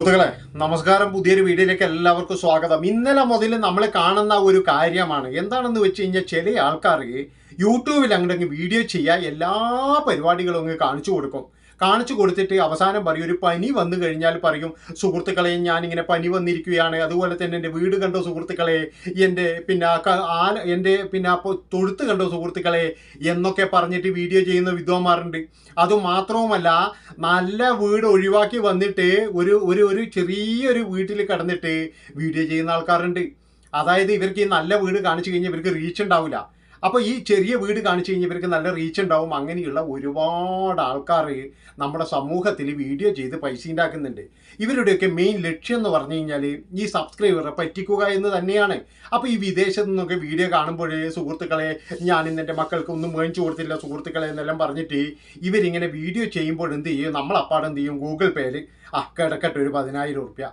സുഹൃത്തുക്കളെ നമസ്കാരം. പുതിയൊരു വീഡിയോയിലേക്ക് എല്ലാവർക്കും സ്വാഗതം. ഇന്നലെ മുതൽ നമ്മൾ കാണുന്ന ഒരു കാര്യമാണ്. എന്താണെന്ന് വെച്ച് കഴിഞ്ഞാൽ ചില ആൾക്കാർ യൂട്യൂബിൽ അങ്ങോട്ട് വീഡിയോ ചെയ്യുക എല്ലാ പരിപാടികളും അങ്ങ് കാണിച്ചു കൊടുക്കും. കാണിച്ചു കൊടുത്തിട്ട് അവസാനം പറയും ഒരു പനി വന്നു കഴിഞ്ഞാൽ പറയും സുഹൃത്തുക്കളെ ഞാനിങ്ങനെ പനി വന്നിരിക്കുകയാണ്. അതുപോലെ തന്നെ എന്റെ വീട് കണ്ടോ സുഹൃത്തുക്കളെ? എന്റെ പിന്നെ ആന എന്റെ പിന്നെ തൊഴുത്ത് കണ്ടോ സുഹൃത്തുക്കളെ? എന്നൊക്കെ പറഞ്ഞിട്ട് വീഡിയോ ചെയ്യുന്ന വിദ്വാന്മാരുണ്ട്. അതുമാത്രവുമല്ല നല്ല വീട് ഒഴിവാക്കി വന്നിട്ട് ഒരു ഒരു ഒരു ചെറിയൊരു വീട്ടിൽ കിടന്നിട്ട് വീഡിയോ ചെയ്യുന്ന ആൾക്കാരുണ്ട്. അതായത് ഇവർക്ക് ഈ നല്ല വീട് കാണിച്ചു കഴിഞ്ഞാൽ ഇവർക്ക് റീച്ച് ഉണ്ടാവില്ല. അപ്പോൾ ഈ ചെറിയ വീട് കാണിച്ചു കഴിഞ്ഞാൽ ഇവർക്ക് നല്ല റീച്ച് ഉണ്ടാവും. അങ്ങനെയുള്ള ഒരുപാട് ആൾക്കാർ നമ്മുടെ സമൂഹത്തിൽ വീഡിയോ ചെയ്ത് പൈസ ഉണ്ടാക്കുന്നുണ്ട്. ഇവരുടെയൊക്കെ മെയിൻ ലക്ഷ്യം എന്ന് പറഞ്ഞു കഴിഞ്ഞാൽ ഈ സബ്സ്ക്രൈബറെ പറ്റിക്കുക എന്ന് തന്നെയാണ്. അപ്പോൾ ഈ വിദേശത്തു നിന്നൊക്കെ വീഡിയോ കാണുമ്പോഴേ സുഹൃത്തുക്കളെ ഞാൻ ഇന്ന് എന്റെ മക്കൾക്ക് ഒന്നും മേടിച്ചു കൊടുത്തില്ല സുഹൃത്തുക്കളെ എന്നെല്ലാം പറഞ്ഞിട്ട് ഇവരിങ്ങനെ വീഡിയോ ചെയ്യുമ്പോൾ എന്ത് ചെയ്യും? നമ്മളപ്പാടെന്ത് ചെയ്യും ഗൂഗിൾ പേയിൽ ആ കിടക്കട്ടെ ഒരു പതിനായിരം ഉറുപ്യ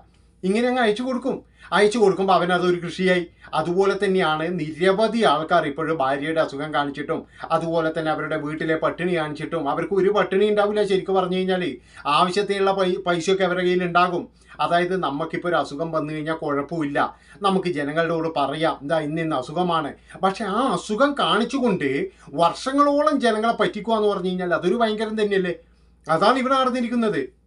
ഇങ്ങനെ അങ്ങ് അയച്ചു കൊടുക്കും. അയച്ചു കൊടുക്കുമ്പോൾ അവനതൊരു കൃഷിയായി. അതുപോലെ തന്നെയാണ് നിരവധി ആൾക്കാർ ഇപ്പോഴും ഭാര്യയുടെ അസുഖം കാണിച്ചിട്ടും അതുപോലെ തന്നെ അവരുടെ വീട്ടിലെ പട്ടിണി കാണിച്ചിട്ടും അവർക്ക് ഒരു പട്ടിണി ഉണ്ടാവില്ല ശരിക്കും പറഞ്ഞു കഴിഞ്ഞാൽ ആവശ്യത്തിനുള്ള പൈ പൈസയൊക്കെ അവരുടെ കയ്യിൽ ഉണ്ടാകും. അതായത് നമുക്കിപ്പോൾ ഒരു അസുഖം വന്നു കഴിഞ്ഞാൽ കുഴപ്പമില്ല. നമുക്ക് ജനങ്ങളോട് പറയാം എന്താ ഇന്ന് ഇന്ന് അസുഖമാണ്. പക്ഷെ ആ അസുഖം കാണിച്ചുകൊണ്ട് വർഷങ്ങളോളം ജനങ്ങളെ പറ്റിക്കുക എന്ന് പറഞ്ഞു കഴിഞ്ഞാൽ അതൊരു ഭയങ്കരം തന്നെയല്ലേ? അതാണ് ഇവിടെ നടന്നിരിക്കുന്നത്.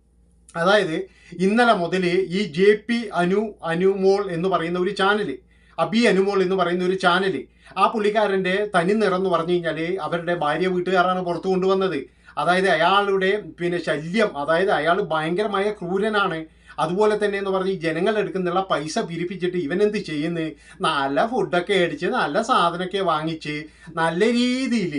അതായത് ഇന്നലെ മുതൽ ഈ ജെ പി അനു അനുമോൾ എന്ന് പറയുന്ന ഒരു ചാനൽ അബി അനുമോൾ എന്ന് പറയുന്ന ഒരു ചാനൽ ആ പുള്ളിക്കാരന്റെ തനി നിറം എന്ന് പറഞ്ഞു കഴിഞ്ഞാൽ അവരുടെ ഭാര്യ വീട്ടുകാരാണ് പുറത്തു കൊണ്ടുവന്നത്. അതായത് അയാളുടെ പിന്നെ ശല്യം അതായത് അയാൾ ഭയങ്കരമായ ക്രൂരനാണ്. അതുപോലെ തന്നെ എന്ന് പറഞ്ഞ് ജനങ്ങളുടെ അടുക്കുന്നുള്ള പൈസ പിരിപ്പിച്ചിട്ട് ഇവൻ എന്ത് ചെയ്യുന്നു? നല്ല ഫുഡൊക്കെ അടിച്ച് നല്ല സാധനമൊക്കെ വാങ്ങിച്ച് നല്ല രീതിയിൽ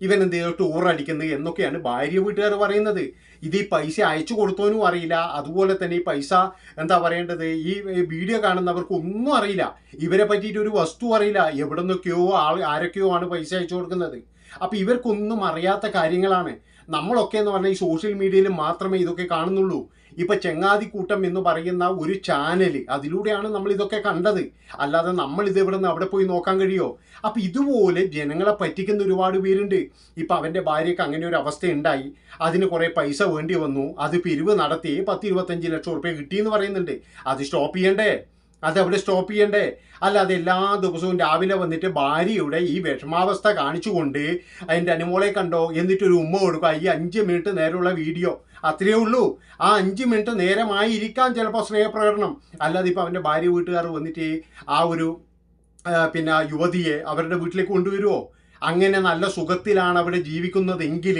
ഇവൻ എന്ത് ചെയ്തു? ടൂർ അടിക്കുന്നത് എന്നൊക്കെയാണ് ഭാര്യ വീട്ടുകാർ പറയുന്നത്. ഇത് ഈ പൈസ അയച്ചു കൊടുത്തോനും അറിയില്ല. അതുപോലെ തന്നെ ഈ പൈസ എന്താ പറയേണ്ടത്? ഈ വീഡിയോ കാണുന്നവർക്ക് ഒന്നും അറിയില്ല. ഇവരെ പറ്റിയിട്ട് ഒരു വസ്തു അറിയില്ല. എവിടെ നിന്നൊക്കെയോ ആൾ ആരൊക്കെയോ ആണ് പൈസ അയച്ചു കൊടുക്കുന്നത്. അപ്പൊ ഇവർക്കൊന്നും അറിയാത്ത കാര്യങ്ങളാണ്. നമ്മളൊക്കെ എന്ന് പറഞ്ഞാൽ ഈ സോഷ്യൽ മീഡിയയിൽ മാത്രമേ ഇതൊക്കെ കാണുന്നുള്ളൂ. ഇപ്പൊ ചെങ്ങാതിക്കൂട്ടം എന്ന് പറയുന്ന ഒരു ചാനൽ അതിലൂടെയാണ് നമ്മൾ ഇതൊക്കെ കണ്ടത്. അല്ലാതെ നമ്മൾ ഇത് ഇവിടെ നിന്ന് അവിടെ പോയി നോക്കാൻ കഴിയോ? അപ്പൊ ഇതുപോലെ ജനങ്ങളെ പറ്റിക്കുന്ന ഒരുപാട് പേരുണ്ട്. ഇപ്പൊ അവന്റെ ഭാര്യക്ക് അങ്ങനെ ഒരു അവസ്ഥ ഉണ്ടായി അതിന് കുറെ പൈസ വേണ്ടി വന്നു. അത് പിരിവ് നടത്തി പത്ത് ഇരുപത്തഞ്ച് ലക്ഷം റുപ്യ കിട്ടിയെന്ന് പറയുന്നുണ്ട്. അത് സ്റ്റോപ്പ് ചെയ്യണ്ടേ? അത് അവിടെ സ്റ്റോപ്പ് ചെയ്യണ്ടേ? അല്ലാതെ എല്ലാ ദിവസവും രാവിലെ വന്നിട്ട് ഭാര്യയുടെ ഈ വിഷമാവസ്ഥ കാണിച്ചുകൊണ്ട് അതിന്റെ അനുമോളെ കണ്ടോ? എന്നിട്ടൊരു ഉമ്മ കൊടുക്കുക ഈ അഞ്ച് മിനിറ്റ് നേരമുള്ള വീഡിയോ അത്രയേ ഉള്ളൂ. ആ അഞ്ച് മിനിറ്റ് നേരമായി ഇരിക്കാൻ ചിലപ്പോൾ സ്നേഹപ്രകടനം. അല്ലാതെ ഇപ്പോൾ അവന്റെ ഭാര്യ വീട്ടുകാർ വന്നിട്ട് ആ ഒരു പിന്നെ യുവതിയെ അവരുടെ വീട്ടിലേക്ക് കൊണ്ടുവരുമോ അങ്ങനെ നല്ല സുഖത്തിലാണ് അവിടെ ജീവിക്കുന്നതെങ്കിൽ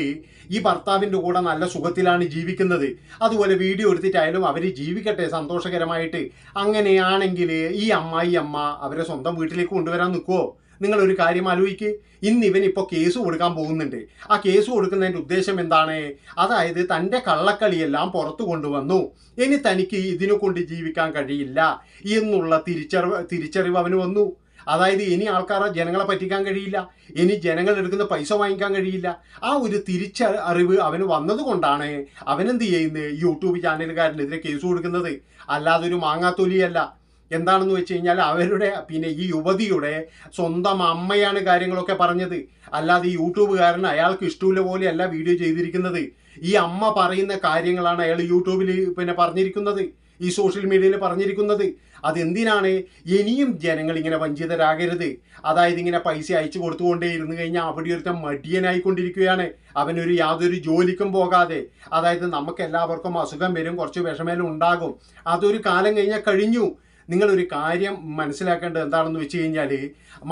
ഈ ഭർത്താവിന്റെ കൂടെ നല്ല സുഖത്തിലാണ് ജീവിക്കുന്നത്. അതുപോലെ വീഡിയോ എടുത്തിട്ടായാലും അവർ ജീവിക്കട്ടെ സന്തോഷകരമായിട്ട്. അങ്ങനെയാണെങ്കിൽ ഈ അമ്മായി അമ്മ അവരെ സ്വന്തം വീട്ടിലേക്ക് കൊണ്ടുവരാൻ നിൽക്കുമോ നിങ്ങളൊരു കാര്യം ആലോചിക്ക്. ഇന്ന് ഇവൻ ഇപ്പോൾ കേസ് കൊടുക്കാൻ പോകുന്നുണ്ട്. ആ കേസ് കൊടുക്കുന്നതിന്റെ ഉദ്ദേശം എന്താണ്? അതായത് തന്റെ കള്ളക്കളിയെല്ലാം പുറത്തു കൊണ്ടുവന്നു. ഇനി തനിക്ക് ഇതിനെ കൊണ്ട് ജീവിക്കാൻ കഴിയില്ല എന്നുള്ള തിരിച്ചറിവ് തിരിച്ചറിവ് അവന് വന്നു. അതായത് ഇനി ആൾക്കാരെ ജനങ്ങളെ പറ്റിക്കാൻ കഴിയില്ല. ഇനി ജനങ്ങൾ എടുക്കുന്ന പൈസ വാങ്ങിക്കാൻ കഴിയില്ല. ആ ഒരു തിരിച്ചറിവ് അവന് വന്നതുകൊണ്ടാണ് അവനെന്ത് ചെയ്യുന്നത്? യൂട്യൂബ് ചാനലുകാരനെതിരെ കേസ് കൊടുക്കുന്നത്. അല്ലാതെ ഒരു മാങ്ങാത്തൊലിയല്ല. എന്താണെന്ന് വെച്ച് കഴിഞ്ഞാൽ അവരുടെ പിന്നെ ഈ യുവതിയുടെ സ്വന്തം അമ്മയാണ് കാര്യങ്ങളൊക്കെ പറഞ്ഞത്. അല്ലാതെ യൂട്യൂബുകാരൻ അയാൾക്ക് ഇഷ്ടമില്ല പോലെയല്ല വീഡിയോ ചെയ്തിരിക്കുന്നത്. ഈ അമ്മ പറയുന്ന കാര്യങ്ങളാണ് അയാൾ യൂട്യൂബിൽ പിന്നെ പറഞ്ഞിരിക്കുന്നത്. ഈ സോഷ്യൽ മീഡിയയിൽ പറഞ്ഞിരിക്കുന്നത്. അതെന്തിനാണ്? ഇനിയും ജനങ്ങൾ ഇങ്ങനെ വഞ്ചിതരാകരുത്. അതായത് ഇങ്ങനെ പൈസ അയച്ചു കൊടുത്തുകൊണ്ടേ ഇരുന്ന് കഴിഞ്ഞാൽ അവിടെ ഒരുത്തൻ മടിയനായിക്കൊണ്ടിരിക്കുകയാണ്. അവനൊരു യാതൊരു ജോലിക്കും പോകാതെ. അതായത് നമുക്ക് എല്ലാവർക്കും അസുഖം വരും കുറച്ച് വിഷമേലും ഉണ്ടാകും. അതൊരു കാലം കഴിഞ്ഞാൽ കഴിഞ്ഞു. നിങ്ങളൊരു കാര്യം മനസ്സിലാക്കേണ്ടത് എന്താണെന്ന് വെച്ച് കഴിഞ്ഞാൽ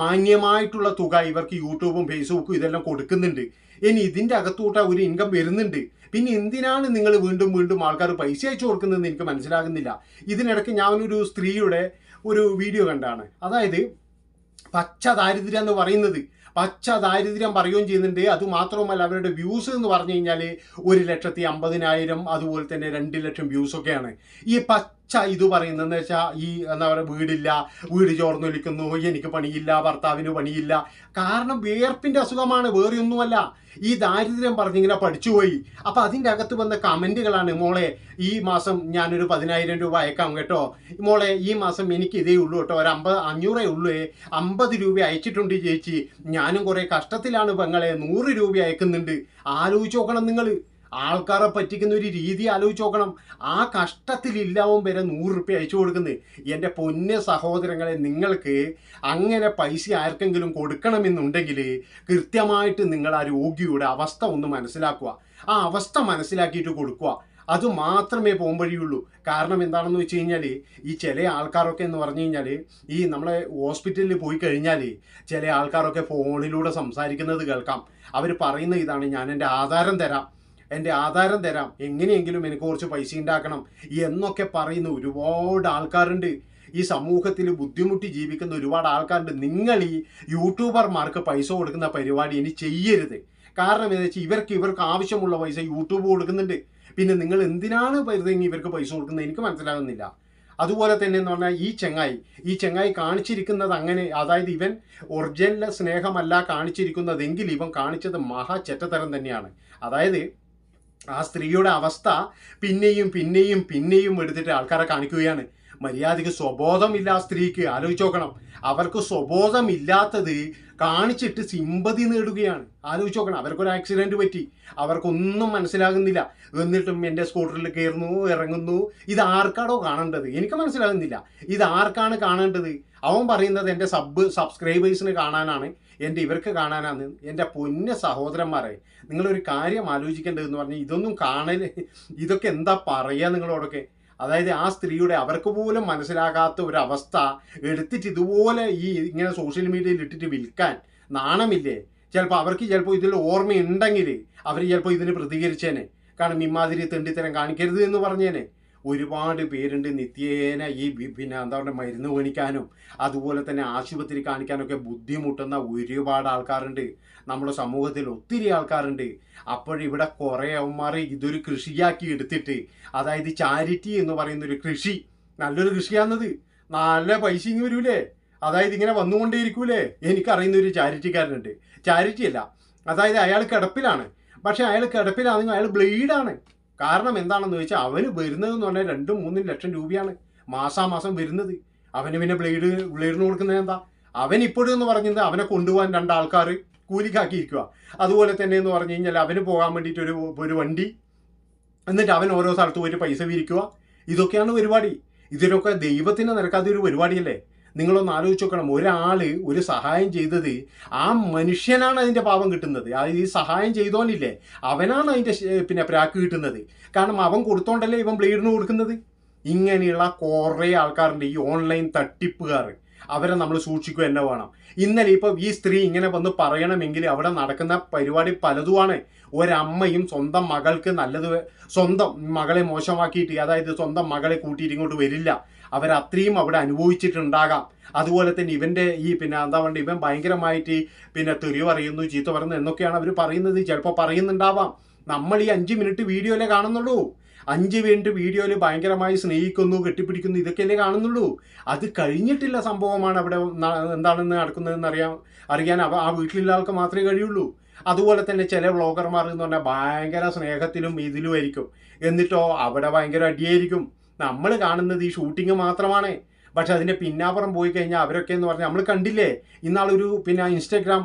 മാന്യമായിട്ടുള്ള തുക ഇവർക്ക് യൂട്യൂബും ഫേസ്ബുക്കും ഇതെല്ലാം കൊടുക്കുന്നുണ്ട്. ഇനി ഇതിന്റെ അകത്തൂട്ട ഒരു ഇൻകം വരുന്നുണ്ട്. പിന്നെ എന്തിനാണ് നിങ്ങൾ വീണ്ടും വീണ്ടും ആൾക്കാർ പൈസ അയച്ചു കൊടുക്കുന്നതെന്ന് എനിക്ക് മനസ്സിലാകുന്നില്ല. ഇതിനിടയ്ക്ക് ഞാനൊരു സ്ത്രീയുടെ ഒരു വീഡിയോ കണ്ടാണ്. അതായത് പച്ച ദാരിദ്ര്യം എന്ന് പറയുന്നത്. പച്ച ദാരിദ്ര്യം പറയുകയും ചെയ്യുന്നുണ്ട്. അത് മാത്രവുമല്ല അവരുടെ വ്യൂസ് എന്ന് പറഞ്ഞു കഴിഞ്ഞാൽ ഒരു ലക്ഷത്തി അമ്പതിനായിരം അതുപോലെ തന്നെ രണ്ട് ലക്ഷം വ്യൂസൊക്കെയാണ് ഈ പച്ച ഇത് പറയുന്നതെന്ന് വെച്ചാൽ ഈ എന്താ പറയുക വീടില്ല വീട് ചോർന്നൊലിക്കുന്നു എനിക്ക് പണിയില്ല ഭർത്താവിന് പണിയില്ല. കാരണം വേർപ്പിന്റെ അസുഖമാണ് വേറെ ഒന്നുമല്ല ഈ ദാരിദ്ര്യം പറഞ്ഞിങ്ങനെ പഠിച്ചുപോയി. അപ്പം അതിന്റെ അകത്ത് വന്ന കമന്റുകളാണ് മോളെ ഈ മാസം ഞാനൊരു പതിനായിരം രൂപ അയക്കാം കേട്ടോ. മോളെ ഈ മാസം എനിക്ക് ഇതേ ഉള്ളൂ കേട്ടോ. ഒരു അമ്പത് അഞ്ഞൂറേ ഉള്ളൂ. അമ്പത് രൂപ അയച്ചിട്ടുണ്ട് ചേച്ചി. ഞാനും കുറേ കഷ്ടത്തിലാണ് പെങ്ങളെ. നൂറ് രൂപ അയക്കുന്നുണ്ട്. ആലോചിച്ച് നോക്കണം നിങ്ങൾ ആൾക്കാരെ പറ്റിക്കുന്ന ഒരു രീതി ആലോചിച്ച് നോക്കണം. ആ കഷ്ടത്തിലില്ലാവും വരെ നൂറ് റുപ്യ അയച്ചു കൊടുക്കുന്നത് എന്റെ പൊന്ന സഹോദരങ്ങളെ നിങ്ങൾക്ക് അങ്ങനെ പൈസ ആർക്കെങ്കിലും കൊടുക്കണമെന്നുണ്ടെങ്കിൽ കൃത്യമായിട്ട് നിങ്ങൾ ആ രോഗിയുടെ അവസ്ഥ ഒന്ന് മനസ്സിലാക്കുക. ആ അവസ്ഥ മനസ്സിലാക്കിയിട്ട് കൊടുക്കുക. അത് മാത്രമേ പോകുമ്പഴിയുള്ളൂ കാരണം എന്താണെന്ന് വെച്ച് കഴിഞ്ഞാൽ ഈ ചില ആൾക്കാരൊക്കെ എന്ന് പറഞ്ഞു കഴിഞ്ഞാൽ ഈ നമ്മളെ ഹോസ്പിറ്റലിൽ പോയി കഴിഞ്ഞാൽ ചില ആൾക്കാരൊക്കെ ഫോണിലൂടെ സംസാരിക്കുന്നത് കേൾക്കാം. അവർ പറയുന്ന ഇതാണ് ഞാൻ എന്റെ ആധാരം തരാം. എന്റെ ആധാരം തരാം. എങ്ങനെയെങ്കിലും എനിക്ക് കുറച്ച് പൈസ ഉണ്ടാക്കണം എന്നൊക്കെ പറയുന്ന ഒരുപാട് ആൾക്കാരുണ്ട്. ഈ സമൂഹത്തിൽ ബുദ്ധിമുട്ടി ജീവിക്കുന്ന ഒരുപാട് ആൾക്കാരുണ്ട്. നിങ്ങൾ ഈ യൂട്യൂബർമാർക്ക് പൈസ കൊടുക്കുന്ന പരിപാടി ഇനി ചെയ്യരുത്. കാരണം എന്താ വെച്ചാൽ ഇവർക്ക് ഇവർക്ക് ആവശ്യമുള്ള പൈസ യൂട്യൂബ് കൊടുക്കുന്നുണ്ട്. പിന്നെ നിങ്ങൾ എന്തിനാണ് വെറുതെ ഇവർക്ക് പൈസ കൊടുക്കുന്നത്? എനിക്ക് മനസ്സിലാകുന്നില്ല. അതുപോലെ തന്നെ എന്ന് പറഞ്ഞാൽ ഈ ചെങ്ങായി ഈ ചെങ്ങായി കാണിച്ചിരിക്കുന്നത് അങ്ങനെ അതായത് ഇവൻ ഒറിജിനൽ സ്നേഹമല്ല കാണിച്ചിരിക്കുന്നതെങ്കിൽ ഇവൻ കാണിച്ചത് മഹാ ചെറ്റത്തരം തന്നെയാണ്. അതായത് ആ സ്ത്രീയുടെ അവസ്ഥ പിന്നെയും പിന്നെയും പിന്നെയും എടുത്തിട്ട് ആൾക്കാരെ കാണിക്കുകയാണ്. മര്യാദയ്ക്ക് സ്വബോധമില്ല ആ സ്ത്രീക്ക്. ആലോചിച്ച് നോക്കണം. അവർക്ക് സ്വബോധമില്ലാത്തത് കാണിച്ചിട്ട് സിമ്പതി നേടുകയാണ്. ആലോചിച്ച് നോക്കണം. അവർക്കൊരു ആക്സിഡന്റ് പറ്റി. അവർക്കൊന്നും മനസ്സിലാകുന്നില്ല. എന്നിട്ടും എന്റെ സ്കൂട്ടറിൽ കയറുന്നു ഇറങ്ങുന്നു. ഇത് ആർക്കാണോ കാണേണ്ടത്? എനിക്ക് മനസ്സിലാകുന്നില്ല. ഇത് ആർക്കാണ് കാണേണ്ടത്? അവൻ പറയുന്നത് എന്റെ സബ് സബ്സ്ക്രൈബേഴ്സിന് കാണാനാണ്. എന്റെ ഇവർക്ക് കാണാനാണ്. എന്റെ പൊന്ന സഹോദരന്മാരെ നിങ്ങളൊരു കാര്യം ആലോചിക്കേണ്ടതെന്ന് പറഞ്ഞാൽ ഇതൊന്നും കാണൽ ഇതൊക്കെ എന്താ പറയുക നിങ്ങളോടൊക്കെ? അതായത് ആ സ്ത്രീയുടെ അവർക്ക് പോലും മനസ്സിലാകാത്ത ഒരു അവസ്ഥ എടുത്തിട്ട് ഇതുപോലെ ഈ ഇങ്ങനെ സോഷ്യൽ മീഡിയയിൽ ഇട്ടിട്ട് വിൽക്കാൻ നാണമില്ലേ? ചിലപ്പോൾ അവർക്ക് ചിലപ്പോൾ ഇതിൽ ഓർമ്മയുണ്ടെങ്കിൽ അവർ ചിലപ്പോൾ ഇതിന് പ്രതികരിച്ചേനെ. കാരണം ഇമാതിരി തെണ്ടിത്തരം കാണിക്കരുത് എന്ന് പറഞ്ഞേനെ. ഒരുപാട് പേരുണ്ട് നിത്യേന ഈ പിന്നെ എന്താ പറയുക മരുന്ന് മേടിക്കാനും അതുപോലെ തന്നെ ആശുപത്രി കാണിക്കാനൊക്കെ ബുദ്ധിമുട്ടുന്ന ഒരുപാട് ആൾക്കാരുണ്ട്. നമ്മുടെ സമൂഹത്തിൽ ഒത്തിരി ആൾക്കാരുണ്ട്. അപ്പോഴിവിടെ കുറേ അവന്മാർ ഇതൊരു കൃഷിയാക്കി എടുത്തിട്ട് അതായത് ചാരിറ്റി എന്ന് പറയുന്ന ഒരു കൃഷി നല്ലൊരു കൃഷിയാണത്. നല്ല പൈസ ഇങ്ങ് വരൂലേ? അതായത് ഇങ്ങനെ വന്നുകൊണ്ടേയിരിക്കൂലേ? എനിക്കറിയുന്ന ഒരു ചാരിറ്റിക്കാരനുണ്ട്. ചാരിറ്റി അല്ല അതായത് അയാൾ കിടപ്പിലാണ്. പക്ഷെ അയാൾ കിടപ്പിലാണെങ്കിൽ അയാൾ ബ്ലേഡാണ്. കാരണം എന്താണെന്ന് വെച്ചാൽ അവന് വരുന്നത് എന്ന് പറഞ്ഞാൽ രണ്ടും മൂന്നും ലക്ഷം രൂപയാണ് മാസാമാസം വരുന്നത്. അവന് പിന്നെ ബ്ലേഡ് ബ്ലേഡിന് കൊടുക്കുന്നത് എന്താ? അവൻ ഇപ്പോഴും എന്ന് പറഞ്ഞത് അവനെ കൊണ്ടുപോകാൻ രണ്ടാൾക്കാർ കൂലിക്കാക്കിയിരിക്കുക അതുപോലെ തന്നെ എന്ന് പറഞ്ഞു കഴിഞ്ഞാൽ അവന് പോകാൻ വേണ്ടിയിട്ട് ഒരു ഒരു വണ്ടി. എന്നിട്ട് അവൻ ഓരോ സ്ഥലത്ത് പോയിട്ട് പൈസ വിരിക്കുക ഇതൊക്കെയാണ് പരിപാടി. ഇതിനൊക്കെ ദൈവത്തിന് നിരക്കാത്തൊരു പരിപാടിയല്ലേ? നിങ്ങളൊന്ന് ആലോചിച്ച് നോക്കണം. ഒരാൾ ഒരു സഹായം ചെയ്തത് ആ മനുഷ്യനാണ് അതിന്റെ പാപം കിട്ടുന്നത്. ആ ഈ സഹായം ചെയ്തോനില്ലേ അവനാണ് അതിന്റെ പിന്നെ പ്രാക്ക് കിട്ടുന്നത്. കാരണം അവൻ കൊടുത്തോണ്ടല്ലേ ഇവൻ ബ്ലേഡിന് കൊടുക്കുന്നത്? ഇങ്ങനെയുള്ള കുറേ ആൾക്കാരുണ്ട് ഈ ഓൺലൈൻ തട്ടിപ്പുകാർ. അവരെ നമ്മൾ സൂക്ഷിക്കുക തന്നെ വേണം. ഇന്നലെ ഇപ്പോൾ ഈ സ്ത്രീ ഇങ്ങനെ വന്ന് പറയണമെങ്കിൽ അവിടെ നടക്കുന്ന പരിപാടി പലതുമാണ്. ഒരമ്മയും സ്വന്തം മകൾക്ക് നല്ലത് സ്വന്തം മകളെ മോശമാക്കിയിട്ട് അതായത് സ്വന്തം മകളെ കൂട്ടിയിട്ട് ഇങ്ങോട്ട് വരില്ല. അവരത്രയും അവിടെ അനുഭവിച്ചിട്ടുണ്ടാകാം. അതുപോലെ തന്നെ ഇവന്റെ ഈ പിന്നെ എന്താ പറയുക ഇവൻ ഭയങ്കരമായിട്ട് പിന്നെ തെറി പറയുന്നു ചീത്ത പറയുന്നു എന്നൊക്കെയാണ് അവർ പറയുന്നത്. ചിലപ്പോൾ പറയുന്നുണ്ടാവാം. നമ്മൾ ഈ അഞ്ച് മിനിറ്റ് വീഡിയോയിലേ കാണുന്നുള്ളൂ. അഞ്ച് മിനിറ്റ് വീഡിയോയിൽ ഭയങ്കരമായി സ്നേഹിക്കുന്നു കെട്ടിപ്പിടിക്കുന്നു ഇതൊക്കെയല്ലേ കാണുന്നുള്ളൂ. അത് കഴിഞ്ഞിട്ടില്ല സംഭവമാണ് അവിടെ എന്താണെന്ന് നടക്കുന്നതെന്ന് അറിയാൻ അറിയാൻ ആ വീട്ടിലുള്ള ആൾക്ക് മാത്രമേ കഴിയുള്ളൂ. അതുപോലെ തന്നെ ചില വ്ളോഗർമാർ എന്ന് പറഞ്ഞാൽ ഭയങ്കര സ്നേഹത്തിലും ഇതിലുമായിരിക്കും എന്നിട്ടോ അവിടെ ഭയങ്കര അടിയായിരിക്കും. നമ്മൾ കാണുന്നത് ഈ ഷൂട്ടിങ് മാത്രമാണ്. പക്ഷെ അതിന്റെ പിന്നാപ്പുറം പോയി കഴിഞ്ഞാൽ അവരൊക്കെ എന്ന് പറഞ്ഞാൽ നമ്മൾ കണ്ടില്ലേ? ഇന്നാളൊരു പിന്നെ ഇൻസ്റ്റാഗ്രാം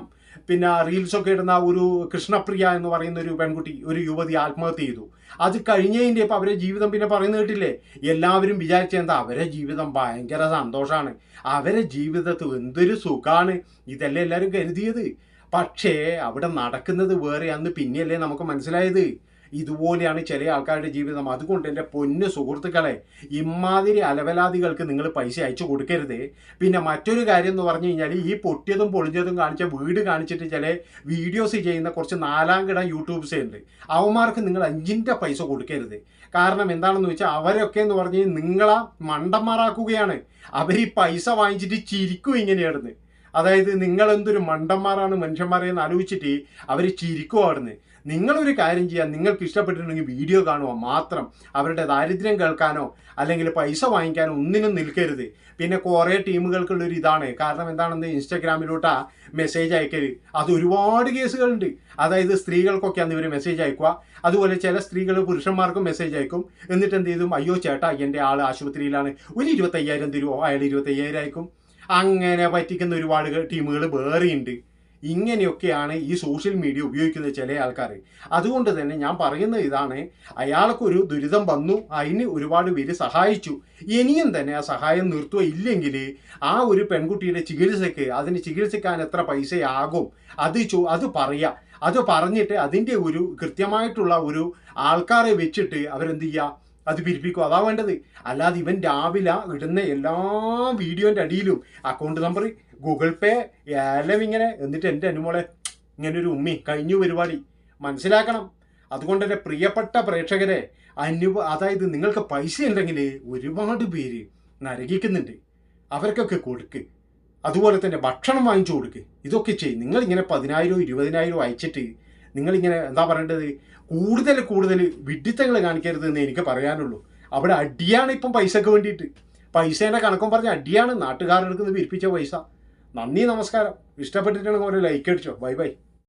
പിന്നെ റീൽസൊക്കെ ഇടുന്ന ഒരു കൃഷ്ണപ്രിയ എന്ന് പറയുന്ന ഒരു പെൺകുട്ടി ഒരു യുവതി ആത്മഹത്യ ചെയ്തു. അത് കഴിഞ്ഞതിന്റെ ഇപ്പം അവരെ ജീവിതം പിന്നെ പറയുന്ന കേട്ടില്ലേ? എല്ലാവരും വിചാരിച്ച എന്താ? അവരെ ജീവിതം ഭയങ്കര സന്തോഷമാണ് അവരെ ജീവിതത്തിൽ എന്തൊരു സുഖമാണ് ഇതല്ലേ എല്ലാവരും കരുതിയത്. പക്ഷേ അവിടെ നടക്കുന്നത് വേറെ അന്ന് പിന്നെയല്ലേ നമുക്ക് മനസ്സിലായത്. ഇതുപോലെയാണ് ചില ആൾക്കാരുടെ ജീവിതം. അതുകൊണ്ട് എന്റെ പൊന്ന് സുഹൃത്തുക്കളെ ഇമാതിരി അലവലാദികൾക്ക് നിങ്ങൾ പൈസ അയച്ചു കൊടുക്കരുത്. പിന്നെ മറ്റൊരു കാര്യം എന്ന് പറഞ്ഞു കഴിഞ്ഞാൽ ഈ പൊട്ടിയതും പൊളിഞ്ഞതും കാണിച്ച വീട് കാണിച്ചിട്ട് ചില വീഡിയോസ് ചെയ്യുന്ന കുറച്ച് നാലാം കിട യൂട്യൂബ്സ് ഉണ്ട്. അവന്മാർക്ക് നിങ്ങൾ അഞ്ചിന്റെ പൈസ കൊടുക്കരുത്. കാരണം എന്താണെന്ന് വെച്ചാൽ അവരൊക്കെ എന്ന് പറഞ്ഞു കഴിഞ്ഞാൽ നിങ്ങളെ മണ്ടന്മാരാക്കുകയാണ്. അവർ ഈ പൈസ വാങ്ങിച്ചിട്ട് ചിരിക്കും ഇങ്ങനെയായിരുന്നു അതായത് നിങ്ങൾ എന്തൊരു മണ്ടന്മാരാണ് മനുഷ്യന്മാരെ എന്ന് ആലോചിച്ചിട്ട് അവർ ചിരിക്കുവായിരുന്നു നിങ്ങളൊരു കാര്യം ചെയ്യാൻ നിങ്ങൾക്ക് ഇഷ്ടപ്പെട്ടിട്ടുണ്ടെങ്കിൽ വീഡിയോ കാണുക മാത്രം. അവരുടെ ദാരിദ്ര്യം കേൾക്കാനോ അല്ലെങ്കിൽ പൈസ വാങ്ങിക്കാനോ ഒന്നിനും നിൽക്കരുത്. പിന്നെ കുറേ ടീമുകൾക്കുള്ള ഒരു ഇതാണ്. കാരണം എന്താണെന്ന് ഇൻസ്റ്റാഗ്രാമിലോട്ടാ മെസ്സേജ് അയക്കരുത് അത് ഒരുപാട് കേസുകളുണ്ട്. അതായത് സ്ത്രീകൾക്കൊക്കെയാണ് ഇവർ മെസ്സേജ് അയക്കുക. അതുപോലെ ചില സ്ത്രീകൾ പുരുഷന്മാർക്കും മെസ്സേജ് അയക്കും. എന്നിട്ട് എന്ത് ചെയ്തും അയ്യോ ചേട്ടാ എന്റെ ആൾ ആശുപത്രിയിലാണ്. ഒരു ഇരുപത്തയ്യായിരം തരുമോ അയാൾ ഇരുപത്തയ്യായിരം അയക്കും. അങ്ങനെ പറ്റിക്കുന്ന ഒരുപാട് ടീമുകൾ വേറെയുണ്ട്. ഇങ്ങനെയൊക്കെയാണ് ഈ സോഷ്യൽ മീഡിയ ഉപയോഗിക്കുന്ന ചില ആൾക്കാർ അതുകൊണ്ട് തന്നെ ഞാൻ പറയുന്ന ഇതാണ് അയാൾക്കൊരു ദുരിതം വന്നു അതിന് ഒരുപാട് പേര് സഹായിച്ചു. ഇനിയും തന്നെ ആ സഹായം നിർത്തുക ഇല്ലെങ്കിൽ ആ ഒരു പെൺകുട്ടിയുടെ ചികിത്സയ്ക്ക് അതിന് ചികിത്സിക്കാൻ എത്ര പൈസയാകും? അത് ചോ അത് പറയാം. അത് പറഞ്ഞിട്ട് അതിന്റെ ഒരു കൃത്യമായിട്ടുള്ള ഒരു ആൾക്കാരെ വെച്ചിട്ട് അവരെന്ത് ചെയ്യുക അത് പിരിപ്പിക്കും അതാ വേണ്ടത്. അല്ലാതെ ഇവൻ രാവിലെ ഇടുന്ന എല്ലാ വീഡിയോന്റെ അടിയിലും അക്കൗണ്ട് നമ്പർ ഗൂഗിൾ പേ എല്ലാം ഇങ്ങനെ എന്നിട്ട് എന്റെ അനുമോളെ ഒരു ഉമ്മി കഴിഞ്ഞു പരിപാടി. മനസ്സിലാക്കണം. അതുകൊണ്ട് തന്നെ പ്രിയപ്പെട്ട പ്രേക്ഷകരെ അനുഭ അതായത് നിങ്ങൾക്ക് പൈസ ഉണ്ടെങ്കിൽ ഒരുപാട് പേര് നരകിക്കുന്നുണ്ട്. അവർക്കൊക്കെ കൊടുക്ക്. അതുപോലെ തന്നെ ഭക്ഷണം വാങ്ങിച്ചു കൊടുക്ക്. ഇതൊക്കെ ചെയ്യും നിങ്ങളിങ്ങനെ പതിനായിരവും ഇരുപതിനായിരവും അയച്ചിട്ട് നിങ്ങളിങ്ങനെ എന്താ പറയേണ്ടത്? കൂടുതൽ കൂടുതൽ വിഡിത്തങ്ങൾ കാണിക്കരുത് എന്ന് എനിക്ക് പറയാനുള്ളൂ. അവിടെ അടിയാണ് ഇപ്പം പൈസക്ക് വേണ്ടിയിട്ട്. പൈസേന്റെ കണക്കും പറഞ്ഞ് അടിയാണ് നാട്ടുകാരുടെ അടുത്ത് നിന്ന് പിരിപ്പിച്ച പൈസ. നന്ദി നമസ്കാരം. ഇഷ്ടപ്പെട്ടിട്ടുണ്ടെങ്കിൽ ഒരു ലൈക്ക് അടിച്ചോ. Bye bye